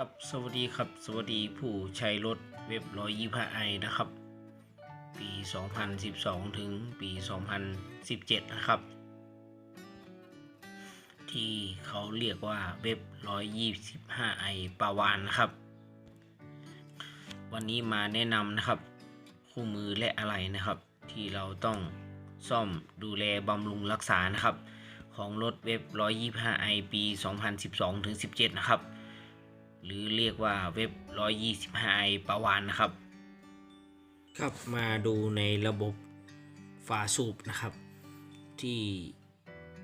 ครับสวัสดีครับสวัสดีผู้ใช้รถเว็บ125ไอนะครับ ปี 2012 ถึงปี 2017 นะครับ ที่เขาเรียกว่าเว็บ125ไอปาวานนะครับ วันนี้มาแนะนำนะครับ คู่มือและอะไรนะครับ ที่เราต้องซ่อมดูแลบำรุงรักษานะครับ ของรถเว็บ 125i ปี 2012 ถึง 17 นะครับ หรือเรียกว่าเว็บ 125i ประวานนะครับ ครับมาดูในระบบฝาสูบนะครับ ที่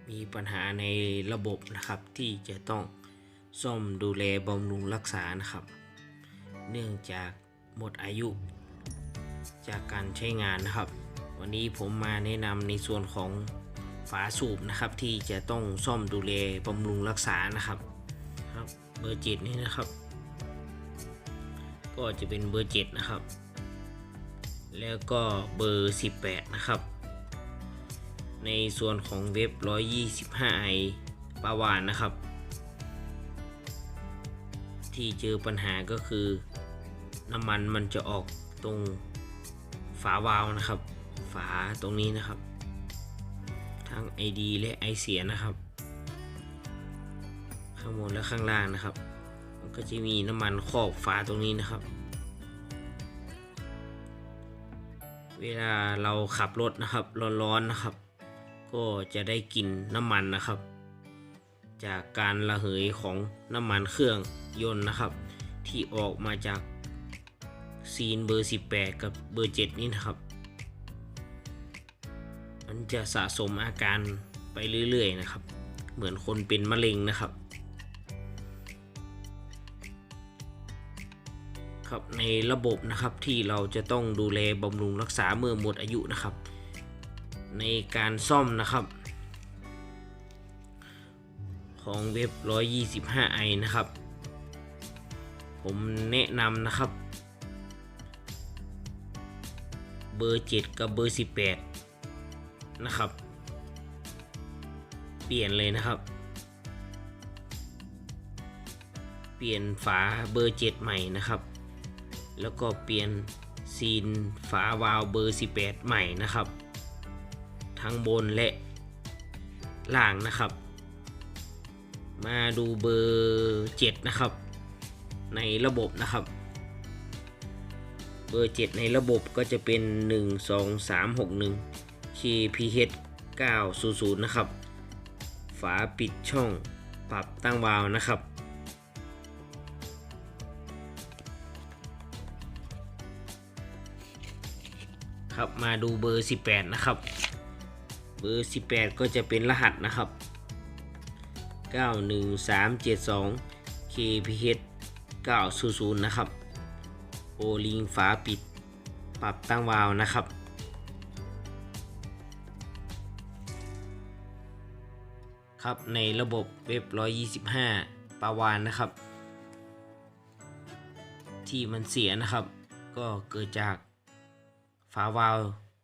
มีปัญหาในระบบนะครับ ที่จะต้องซ่อมดูแลบำรุงรักษานะครับ เนื่องจากหมดอายุจากการใช้งานนะครับ วันนี้ผมมาแนะนำในส่วนของฝาสูบนะครับ ที่จะต้องซ่อมดูแลบำรุงรักษานะครับครับ เบอร์เจ็ดนี่นะครับ ก็จะเป็นเบอร์เจ็ดนะครับ แล้วก็เบอร์18นะครับ ในส่วนของเว็บ 125i ปาวานนะครับ ที่เจอปัญหาก็คือน้ำมันมันจะออกตรงฝาวาล์วนะครับ ฝาตรงนี้นะครับ ทั้ง ID และ I เสียนะครับ ข้างบนและข้างล่างนะครับ มันก็จะมีน้ำมันครอบฝาตรงนี้นะครับ เวลาเราขับรถนะครับร้อนๆนะครับ ก็จะได้กลิ่นน้ำมันนะครับ จากการระเหยของน้ำมันเครื่องยนต์นะครับ ที่ออกมาจากซีนเบอร์ 18 กับเบอร์ 7 นี่นะครับ มันจะสะสมอาการไปเรื่อยๆนะครับ เหมือนคนเป็นมะเร็งนะครับ ในระบบนะครับที่เราจะต้องดูแลบำรุงรักษาเมื่อหมดอายุนะครับ ในการซ่อมนะครับ ของเว็บ 125i นะครับ ผมแนะนำนะครับ เบอร์ 7 กับเบอร์ 18 นะครับ เปลี่ยนเลยนะครับเปลี่ยนฝาเบอร์ 7 ใหม่นะครับ แล้วก็เปลี่ยนซีนฝาวาล์วเบอร์ 18 ใหม่นะครับ ทั้งบนและล่างนะครับ มาดูเบอร์ 7 นะครับ ในระบบนะครับ เบอร์ 7 ในระบบก็จะเป็น 1 2 3 6 1 KPH 900 นะครับ ฝาปิดช่องปรับตั้งวาล์วนะครับ ครับมาดูเบอร์ 18 นะครับ เบอร์ 18 ก็จะเป็นรหัสนะครับ 91372 KPH 900 นะครับ โอลิงฝาปิด ปรับตั้งวาล์วนะครับ ครับในระบบเว็บ 125 ปาวานนะครับ ที่มันเสียนะครับ ก็เกิดจาก ฝาวาล์ว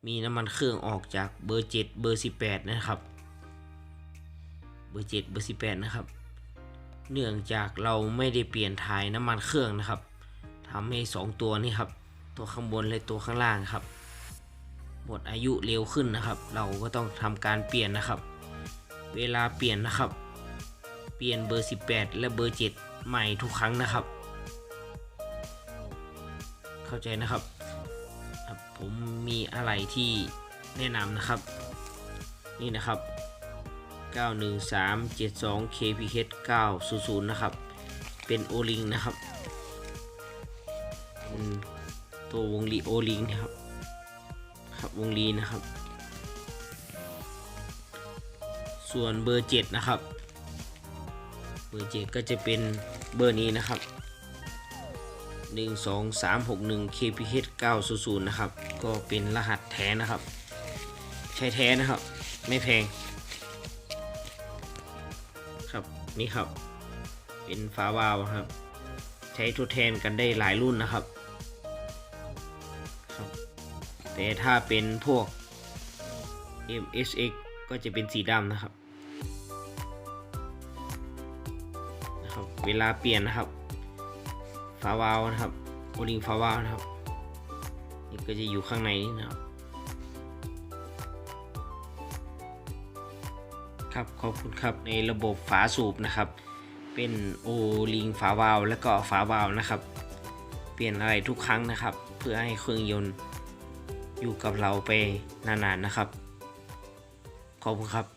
มีน้ำมันเครื่องออกจากเบอร์ 7 เบอร์ 18 นะครับ เบอร์ 7 เบอร์ 18 นะครับ เนื่องจากเราไม่ได้เปลี่ยนถ่ายน้ำมันเครื่องนะครับทำให้ 2 ตัวนี้ครับ ตัวข้างบนและตัวข้างล่างครับ หมดอายุเร็วขึ้นนะครับ เราก็ต้องทำการเปลี่ยนนะครับ เวลาเปลี่ยนนะครับ เปลี่ยนเบอร์ 18 และเบอร์ 7 ใหม่ทุกครั้งนะครับ เข้าใจนะครับ มีอะไรที่แนะนำนะครับ นี่นะครับ 91372 kph 900 นะครับ เป็นโอลิงนะครับตัววงลีโอลิงนะครับ ครับวงลีนะครับ ส่วนเบอร์ 7 นะครับ เบอร์ 7 ก็จะเป็นเบอร์นี้นะครับ 1 2 3 6 1 kph 900นะครับ ก็เป็นรหัสแท้นะครับ ใช้แท้นะครับ ไม่แพง ครับนี่ครับ เป็นฝาวาล์วครับ ใช้ทดแทนกันได้หลายรุ่นนะครับครับ แต่ถ้าเป็นพวก MSX ก็จะเป็นสีดำนะครับนะครับ เวลาเปลี่ยนนะครับ ฝาวาล์วนะครับโอลิงฝาวาล์วนะครับนี่ก็จะอยู่ข้างในนี้นะครับ ครับขอบคุณครับในระบบฝาสูบนะครับ เป็นโอลิงฝาวาล์วแล้วก็ฝาวาล์วนะครับ เปลี่ยนอะไรทุกครั้งนะครับ เพื่อให้เครื่องยนต์อยู่กับเราไปนานๆนะครับ ขอบคุณครับ